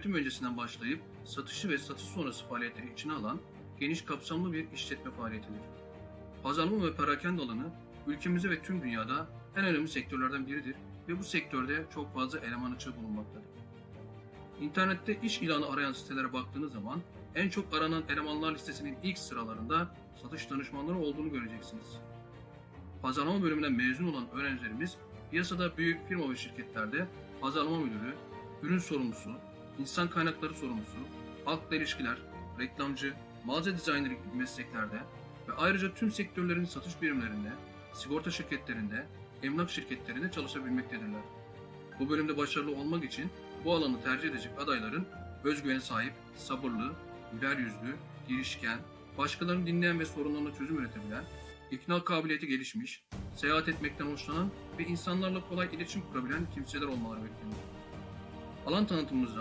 üretim öncesinden başlayıp satışı ve satış sonrası faaliyetleri içine alan geniş kapsamlı bir işletme faaliyetidir. Pazarlama ve perakende alanı ülkemizde ve tüm dünyada en önemli sektörlerden biridir ve bu sektörde çok fazla eleman açığı bulunmaktadır. İnternette iş ilanı arayan sitelere baktığınız zaman en çok aranan elemanlar listesinin ilk sıralarında satış danışmanları olduğunu göreceksiniz. Pazarlama bölümünden mezun olan öğrencilerimiz piyasada büyük firma ve şirketlerde pazarlama müdürü, ürün sorumlusu, insan kaynakları sorumlusu, halkla ilişkiler, reklamcı, mağaza dizayneri gibi mesleklerde ve ayrıca tüm sektörlerin satış birimlerinde, sigorta şirketlerinde, emlak şirketlerinde çalışabilmektedirler. Bu bölümde başarılı olmak için bu alanı tercih edecek adayların özgüvene sahip, sabırlı, güler yüzlü, girişken, başkalarını dinleyen ve sorunlarına çözüm üretebilen, ikna kabiliyeti gelişmiş, seyahat etmekten hoşlanan ve insanlarla kolay iletişim kurabilen kimseler olmaları beklenir. Alan tanıtımımızda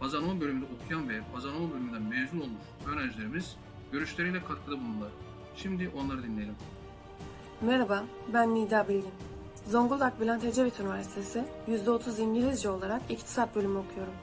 pazarlama bölümünde okuyan ve pazarlama bölümünden mezun olmuş öğrencilerimiz görüşleriyle katkıda bulundular. Şimdi onları dinleyelim. Merhaba, ben Nida Bilgin. Zonguldak Bülent Ecevit Üniversitesi %30 İngilizce olarak İktisat bölümü okuyorum.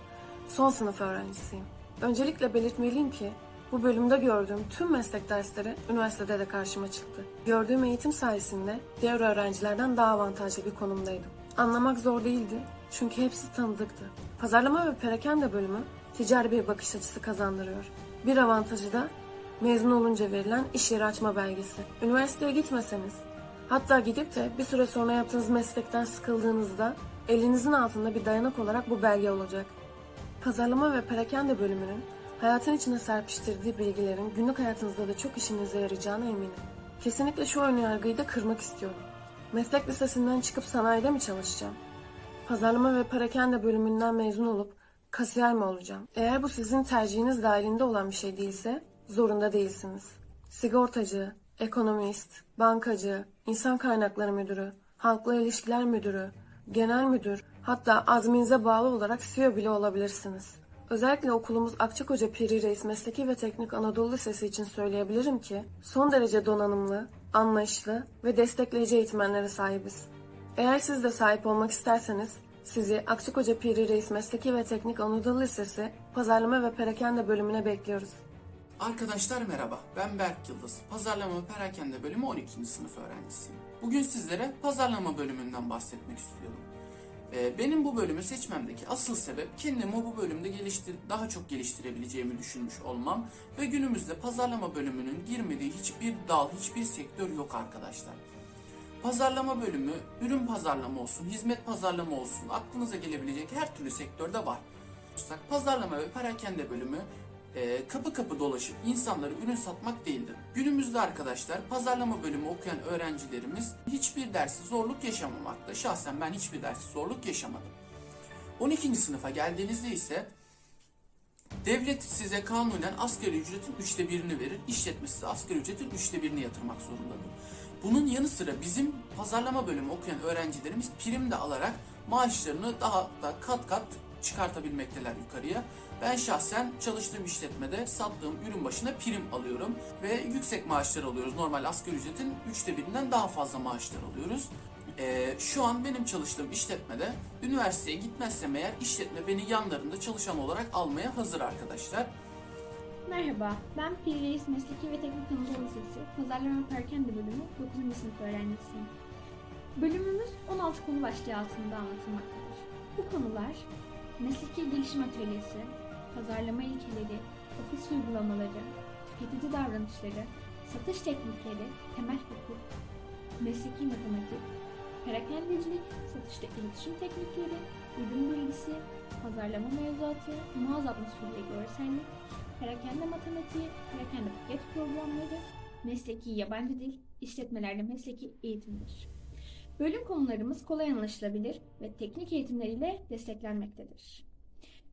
Son sınıf öğrencisiyim. Öncelikle belirtmeliyim ki bu bölümde gördüğüm tüm meslek dersleri üniversitede de karşıma çıktı. Gördüğüm eğitim sayesinde diğer öğrencilerden daha avantajlı bir konumdaydım. Anlamak zor değildi çünkü hepsi tanıdıktı. Pazarlama ve perakende bölümü ticari bir bakış açısı kazandırıyor. Bir avantajı da mezun olunca verilen iş yeri açma belgesi. Üniversiteye gitmeseniz, hatta gidip de bir süre sonra yaptığınız meslekten sıkıldığınızda elinizin altında bir dayanak olarak bu belge olacak. Pazarlama ve perakende bölümünün hayatın içine serpiştirdiği bilgilerin günlük hayatınızda da çok işinize yarayacağına eminim. Kesinlikle şu ön yargıyı da kırmak istiyorum. Meslek lisesinden çıkıp sanayide mi çalışacağım? Pazarlama ve perakende bölümünden mezun olup kasiyer mi olacağım? Eğer bu sizin tercihiniz dahilinde olan bir şey değilse zorunda değilsiniz. Sigortacı, ekonomist, bankacı, insan kaynakları müdürü, halkla ilişkiler müdürü, genel müdür, hatta azminize bağlı olarak CEO bile olabilirsiniz. Özellikle okulumuz Akçakoca Piri Reis Mesleki ve Teknik Anadolu Lisesi için söyleyebilirim ki son derece donanımlı, anlayışlı ve destekleyici eğitmenlere sahibiz. Eğer siz de sahip olmak isterseniz sizi Akçakoca Piri Reis Mesleki ve Teknik Anadolu Lisesi Pazarlama ve Perakende bölümüne bekliyoruz. Arkadaşlar merhaba, ben Berk Yıldız. Pazarlama ve Perakende bölümü 12. sınıf öğrencisiyim. Bugün sizlere pazarlama bölümünden bahsetmek istiyorum. Ee, Benim bu bölümü seçmemdeki asıl sebep kendimi bu bölümde geliştir daha çok geliştirebileceğimi düşünmüş olmam ve günümüzde pazarlama bölümünün girmediği hiçbir dal, hiçbir sektör yok arkadaşlar. Pazarlama bölümü, ürün pazarlama olsun, hizmet pazarlama olsun, aklınıza gelebilecek her türlü sektörde var. Pazarlama ve perakende bölümü e, kapı kapı dolaşıp insanlara ürün satmak değildir. Günümüzde arkadaşlar pazarlama bölümü okuyan öğrencilerimiz hiçbir dersi zorluk yaşamamakta. Şahsen ben hiçbir dersi zorluk yaşamadım. 12. sınıfa geldiğinizde ise devlet size kanunen asgari ücretin üçte birini verir. İşletme size asgari ücretin üçte birini yatırmak zorundadır. Bunun yanı sıra bizim pazarlama bölümü okuyan öğrencilerimiz prim de alarak maaşlarını daha da kat kat çıkartabilmekteler yukarıya. Ben şahsen çalıştığım işletmede sattığım ürün başına prim alıyorum ve yüksek maaşlar alıyoruz. Normal asgari ücretin üçte birinden daha fazla maaşlar alıyoruz. Ee, şu an benim çalıştığım işletmede üniversiteye gitmezsem eğer işletme beni yanlarında çalışan olarak almaya hazır arkadaşlar. Merhaba, ben Pir Mesleki ve Teknik Anadolu Lisesi Pazarlama ve bölümü 9. sınıf öğrencisiyim. Bölümümüz 16 konu başlığı altında anlatılmaktadır. Bu konular mesleki gelişim atölyesi, pazarlama ilkeleri, ofis uygulamaları, tüketici davranışları, satış teknikleri, temel hukuk, mesleki matematik, perakendecilik, satışta iletişim teknikleri, ürün bilgisi, pazarlama mevzuatı, mağaza atmosferi ve görsellik, perakende matematiği, perakende paket programları, mesleki yabancı dil, işletmelerde mesleki eğitimdir. Bölüm konularımız kolay anlaşılabilir ve teknik eğitimleriyle desteklenmektedir.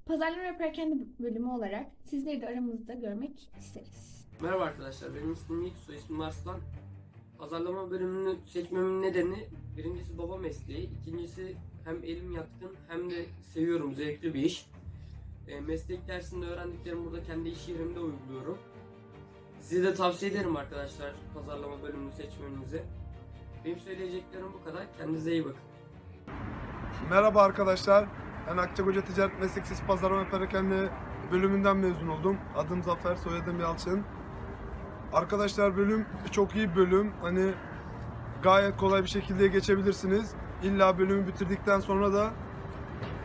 Pazarlama ve perakende bölümü olarak sizleri de aramızda görmek isteriz. Merhaba arkadaşlar, benim ismim Yiğit, soy ismim Arslan. Pazarlama bölümünü seçmemin nedeni birincisi baba mesleği, ikincisi hem elim yatkın hem de seviyorum, zevkli bir iş. E, meslek dersinde öğrendiklerimi burada kendi iş yerimde uyguluyorum. Size de tavsiye ederim arkadaşlar pazarlama bölümünü seçmenizi. Benim söyleyeceklerim bu kadar. Kendinize iyi bakın. Merhaba arkadaşlar. Ben Akçakoca Ticaret Meslek Lisesi Pazarlama Perakende bölümünden mezun oldum. Adım Zafer, soyadım Yalçın. Arkadaşlar bölüm çok iyi bölüm. Hani gayet kolay bir şekilde geçebilirsiniz. İlla bölümü bitirdikten sonra da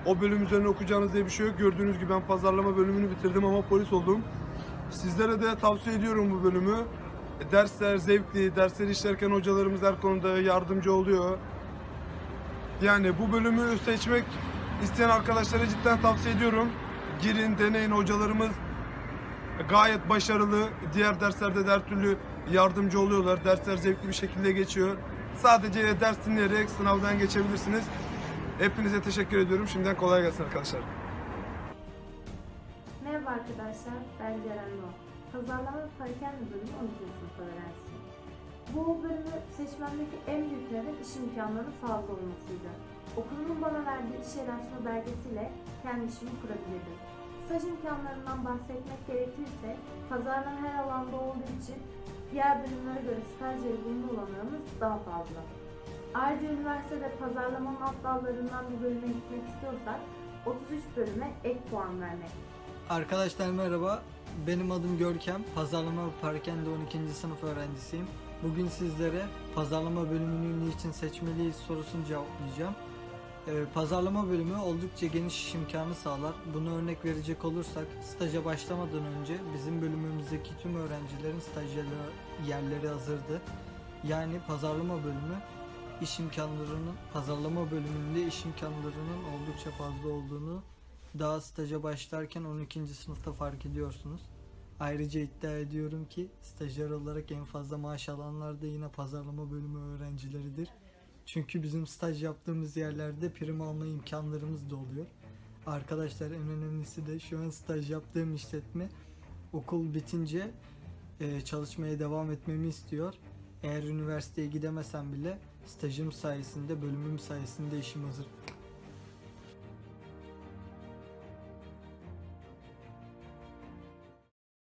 o bölüm üzerine okuyacağınız diye bir şey yok. Gördüğünüz gibi ben pazarlama bölümünü bitirdim ama polis oldum. Sizlere de tavsiye ediyorum bu bölümü. Dersler zevkli, dersleri işlerken hocalarımız her konuda yardımcı oluyor. Yani bu bölümü seçmek isteyen arkadaşlara cidden tavsiye ediyorum. Girin, deneyin. Hocalarımız gayet başarılı. Diğer derslerde de her türlü yardımcı oluyorlar. Dersler zevkli bir şekilde geçiyor. Sadece ders dinleyerek sınavdan geçebilirsiniz. Hepinize teşekkür ediyorum. Şimdiden kolay gelsin arkadaşlar. Merhaba arkadaşlar, ben Ceren Doğan. Pazarlama ve Parakende bölümü 12. sınıf öğrencisiyim. Bu bölümü seçmemdeki en büyük neden iş imkanlarının fazla olmasıydı. Okulumun bana verdiği iş yaraşma belgesiyle kendi işimi kurabilirdim. Staj imkanlarından bahsetmek gerekirse, pazarlama her alanda olduğu için diğer bölümlere göre staj bulma olanağımız daha fazla. Ayrıca üniversitede pazarlamanın alt dallarından bir bölüme gitmek istiyorsak 33 bölüme ek puan vermek Arkadaşlar merhaba. Benim adım Görkem. Pazarlama ve Parakende 12. sınıf öğrencisiyim. Bugün sizlere pazarlama bölümünü niçin seçmeliyiz sorusunu cevaplayacağım. Ee, pazarlama bölümü oldukça geniş iş imkanı sağlar. Bunu örnek verecek olursak staja başlamadan önce bizim bölümümüzdeki tüm öğrencilerin staj yerleri- hazırdı. Yani pazarlama bölümü iş imkanlarının pazarlama bölümünde iş imkanlarının oldukça fazla olduğunu daha staja başlarken 12. sınıfta fark ediyorsunuz. Ayrıca iddia ediyorum ki stajyer olarak en fazla maaş alanlar da yine pazarlama bölümü öğrencileridir. Çünkü bizim staj yaptığımız yerlerde prim alma imkanlarımız da oluyor. Arkadaşlar en önemlisi de şu an staj yaptığım işletme okul bitince e, çalışmaya devam etmemi istiyor. Eğer üniversiteye gidemesem bile stajım sayesinde, bölümüm sayesinde işim hazır.